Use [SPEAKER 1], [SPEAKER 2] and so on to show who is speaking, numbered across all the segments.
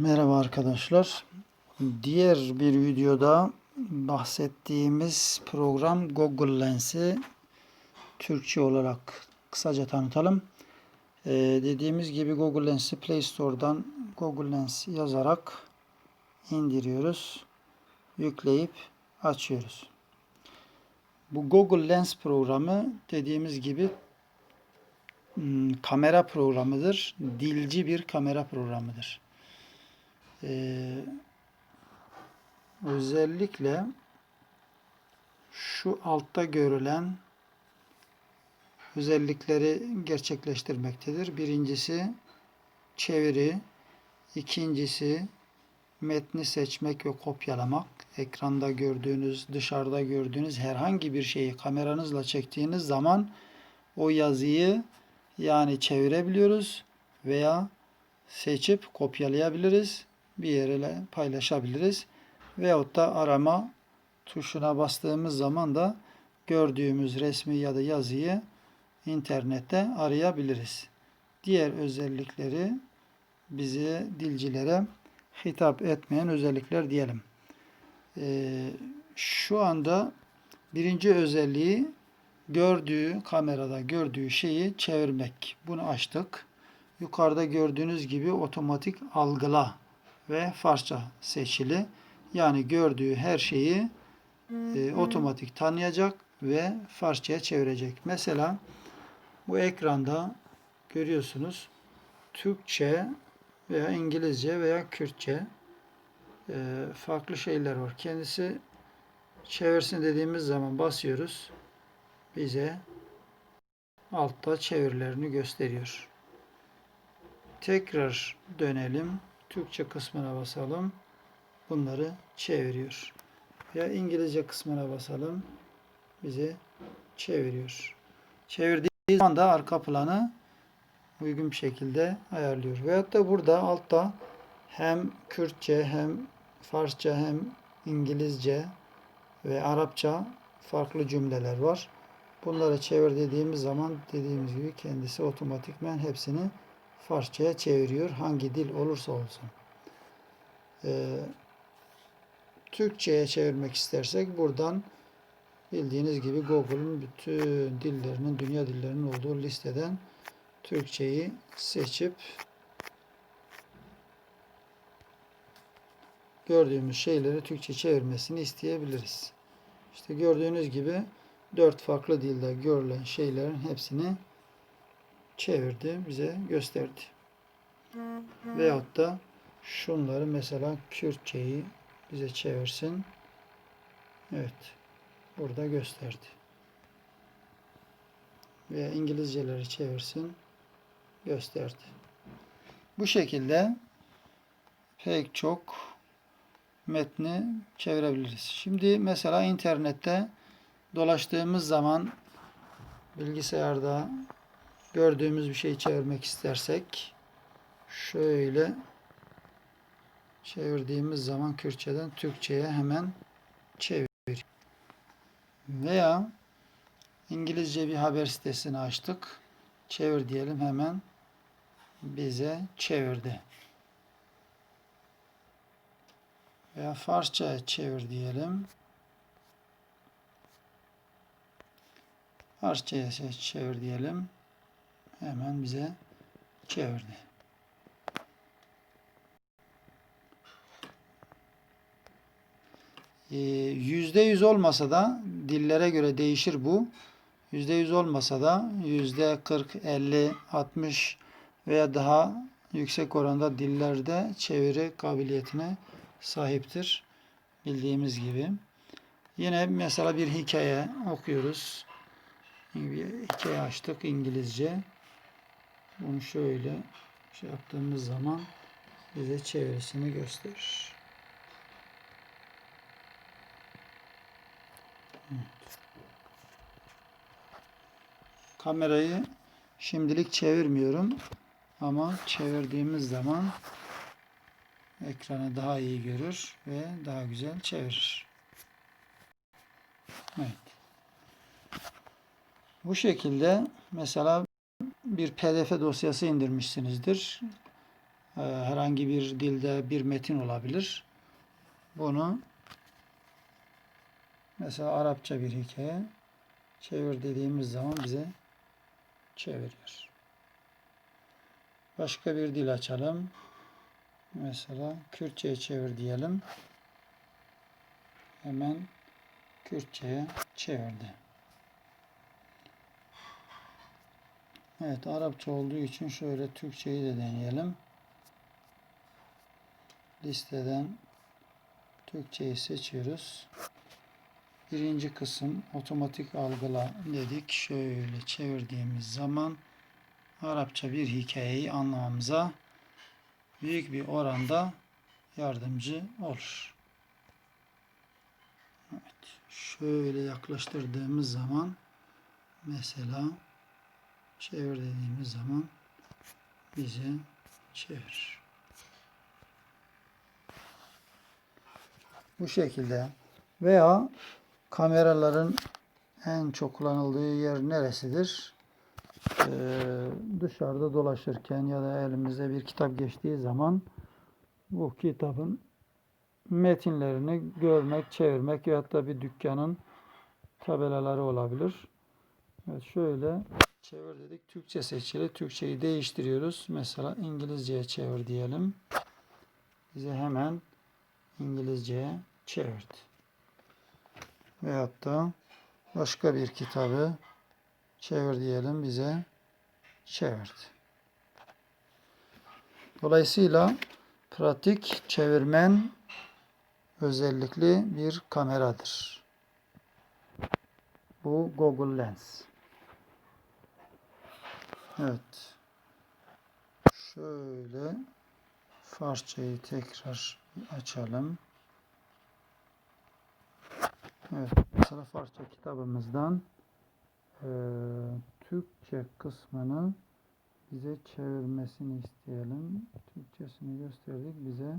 [SPEAKER 1] Merhaba arkadaşlar. Diğer bir videoda bahsettiğimiz program Google Lens'i Türkçe olarak kısaca tanıtalım. Ee, dediğimiz gibi Google Lens'i Play Store'dan Google Lens yazarak indiriyoruz. Yükleyip açıyoruz. Bu Google Lens programı dediğimiz gibi hmm, kamera programıdır. Dilci bir kamera programıdır. Ee, özellikle şu altta görülen özellikleri gerçekleştirmektedir. Birincisi çeviri, ikincisi metni seçmek ve kopyalamak. Ekranda gördüğünüz, dışarıda gördüğünüz herhangi bir şeyi kameranızla çektiğiniz zaman o yazıyı yani çevirebiliyoruz veya seçip kopyalayabiliriz bir yere paylaşabiliriz. Veyahut da arama tuşuna bastığımız zaman da gördüğümüz resmi ya da yazıyı internette arayabiliriz. Diğer özellikleri bize dilcilere hitap etmeyen özellikler diyelim. Ee, şu anda birinci özelliği gördüğü kamerada gördüğü şeyi çevirmek. Bunu açtık. Yukarıda gördüğünüz gibi otomatik algıla ve Farsça seçili. Yani gördüğü her şeyi e, otomatik tanıyacak ve Farsçaya çevirecek. Mesela bu ekranda görüyorsunuz Türkçe veya İngilizce veya Kürtçe e, farklı şeyler var. Kendisi çevirsin dediğimiz zaman basıyoruz. Bize altta çevirilerini gösteriyor. Tekrar dönelim. Türkçe kısmına basalım. Bunları çeviriyor. Ya İngilizce kısmına basalım. Bize çeviriyor. Çevirdiği zaman da arka planı uygun bir şekilde ayarlıyor. Veyahut da burada altta hem Kürtçe hem Farsça hem İngilizce ve Arapça farklı cümleler var. Bunları çevir dediğimiz zaman dediğimiz gibi kendisi otomatikmen hepsini Farsçaya çeviriyor. Hangi dil olursa olsun. Ee, Türkçe'ye çevirmek istersek buradan bildiğiniz gibi Google'un bütün dillerinin, dünya dillerinin olduğu listeden Türkçeyi seçip gördüğümüz şeyleri Türkçe çevirmesini isteyebiliriz. İşte gördüğünüz gibi dört farklı dilde görülen şeylerin hepsini çevirdi, bize gösterdi. Veyahut da şunları mesela Kürtçeyi bize çevirsin. Evet. Burada gösterdi. Veya İngilizceleri çevirsin. Gösterdi. Bu şekilde pek çok metni çevirebiliriz. Şimdi mesela internette dolaştığımız zaman bilgisayarda gördüğümüz bir şeyi çevirmek istersek şöyle çevirdiğimiz zaman Kürtçeden Türkçe'ye hemen çevir. Veya İngilizce bir haber sitesini açtık. Çevir diyelim hemen bize çevirdi. Veya Farsça çevir diyelim. Farsça'ya çevir diyelim hemen bize çevirdi. Ee, yüzde yüz olmasa da dillere göre değişir bu. Yüzde yüz olmasa da yüzde 40, 50, 60 veya daha yüksek oranda dillerde çeviri kabiliyetine sahiptir. Bildiğimiz gibi. Yine mesela bir hikaye okuyoruz. Bir hikaye açtık İngilizce. Bunu şöyle şey yaptığımız zaman bize çevresini gösterir. Evet. Kamerayı şimdilik çevirmiyorum ama çevirdiğimiz zaman ekranı daha iyi görür ve daha güzel çevirir. Evet. Bu şekilde mesela bir pdf dosyası indirmişsinizdir. e, herhangi bir dilde bir metin olabilir. Bunu mesela Arapça bir hikaye çevir dediğimiz zaman bize çeviriyor. Başka bir dil açalım. Mesela Kürtçe'ye çevir diyelim. Hemen Kürtçe'ye çevirdi. Evet Arapça olduğu için şöyle Türkçeyi de deneyelim. Listeden Türkçeyi seçiyoruz. Birinci kısım otomatik algıla dedik. Şöyle çevirdiğimiz zaman Arapça bir hikayeyi anlamamıza büyük bir oranda yardımcı olur. Evet. Şöyle yaklaştırdığımız zaman mesela çevir dediğimiz zaman bize çevir. Bu şekilde veya kameraların en çok kullanıldığı yer neresidir? Ee, dışarıda dolaşırken ya da elimize bir kitap geçtiği zaman bu kitabın metinlerini görmek, çevirmek ya da bir dükkanın tabelaları olabilir. Evet şöyle çevir dedik. Türkçe seçili. Türkçeyi değiştiriyoruz. Mesela İngilizceye çevir diyelim. Bize hemen İngilizceye çevirdi. Veyahut da başka bir kitabı çevir diyelim bize çevirdi. Dolayısıyla pratik çevirmen özellikli bir kameradır. Bu Google Lens. Evet. Şöyle Farsçayı tekrar açalım. Evet. Mesela Farsça kitabımızdan eee, Türkçe kısmını bize çevirmesini isteyelim. Türkçesini gösterdik bize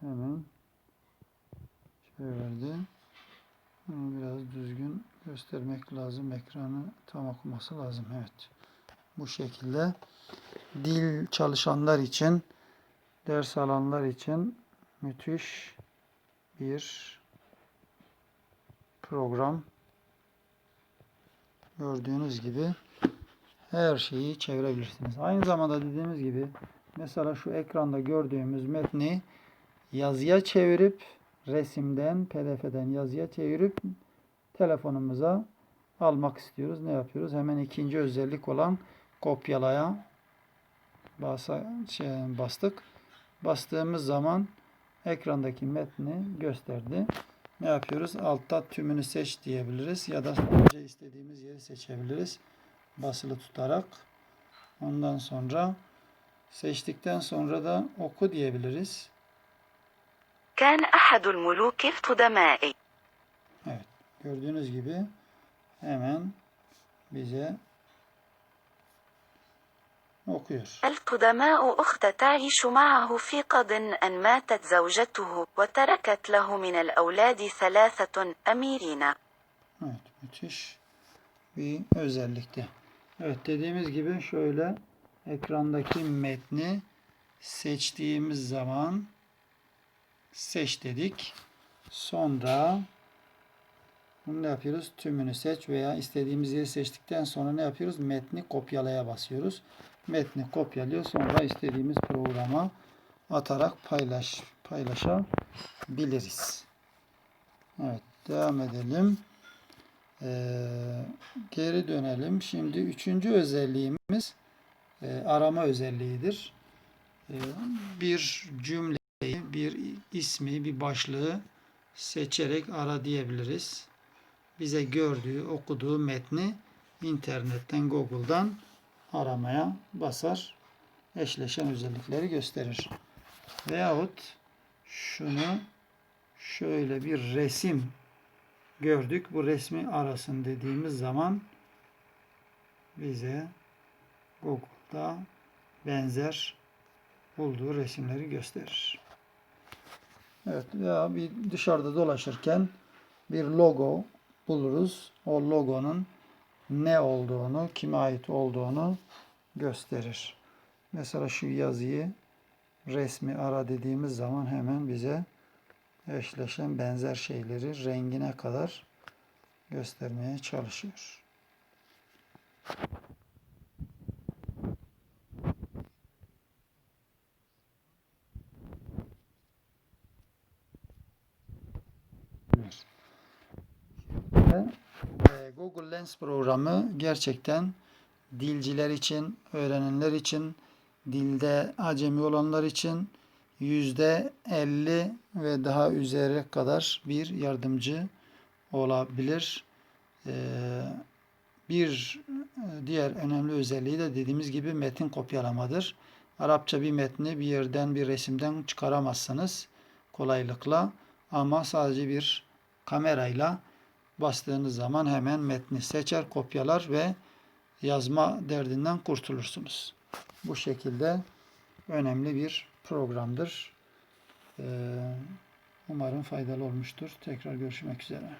[SPEAKER 1] hemen çevirdi. Bunu biraz düzgün göstermek lazım. Ekranı tam okuması lazım. Evet. Bu şekilde dil çalışanlar için, ders alanlar için müthiş bir program. Gördüğünüz gibi her şeyi çevirebilirsiniz. Aynı zamanda dediğimiz gibi mesela şu ekranda gördüğümüz metni yazıya çevirip resimden, pdf'den yazıya çevirip telefonumuza almak istiyoruz. Ne yapıyoruz? Hemen ikinci özellik olan kopyalaya basa, şey, bastık. Bastığımız zaman ekrandaki metni gösterdi. Ne yapıyoruz? Altta tümünü seç diyebiliriz ya da sadece istediğimiz yeri seçebiliriz. Basılı tutarak. Ondan sonra seçtikten sonra da oku diyebiliriz.
[SPEAKER 2] كان أحد الملوك القدماء
[SPEAKER 1] Evet. Gördüğünüz gibi hemen bize okuyor.
[SPEAKER 2] القدماء أخت تعيش معه في قض أن ماتت زوجته وتركت له من الأولاد ثلاثة أميرين
[SPEAKER 1] Evet, müthiş bir özellikti. Evet, dediğimiz gibi şöyle ekrandaki metni seçtiğimiz zaman seç dedik. Sonra bunu ne yapıyoruz? Tümünü seç veya istediğimiz yeri seçtikten sonra ne yapıyoruz? Metni kopyalaya basıyoruz. Metni kopyalıyor. Sonra istediğimiz programa atarak paylaş paylaşabiliriz. Evet, devam edelim. Ee, geri dönelim. Şimdi üçüncü özelliğimiz e, arama özelliğidir. Ee, bir cümleyi, bir ismi, bir başlığı seçerek ara diyebiliriz. Bize gördüğü, okuduğu metni internetten, Google'dan aramaya basar. Eşleşen özellikleri gösterir. Veyahut şunu şöyle bir resim gördük. Bu resmi arasın dediğimiz zaman bize Google'da benzer bulduğu resimleri gösterir. Evet ya bir dışarıda dolaşırken bir logo buluruz. O logonun ne olduğunu, kime ait olduğunu gösterir. Mesela şu yazıyı resmi ara dediğimiz zaman hemen bize eşleşen benzer şeyleri rengine kadar göstermeye çalışıyor. Ve, e, Google Lens programı gerçekten dilciler için, öğrenenler için, dilde acemi olanlar için yüzde 50 ve daha üzeri kadar bir yardımcı olabilir. Ee, bir e, diğer önemli özelliği de dediğimiz gibi metin kopyalamadır. Arapça bir metni bir yerden bir resimden çıkaramazsınız kolaylıkla ama sadece bir kamerayla bastığınız zaman hemen metni seçer, kopyalar ve yazma derdinden kurtulursunuz. Bu şekilde önemli bir programdır. Ee, Umarım faydalı olmuştur. Tekrar görüşmek üzere.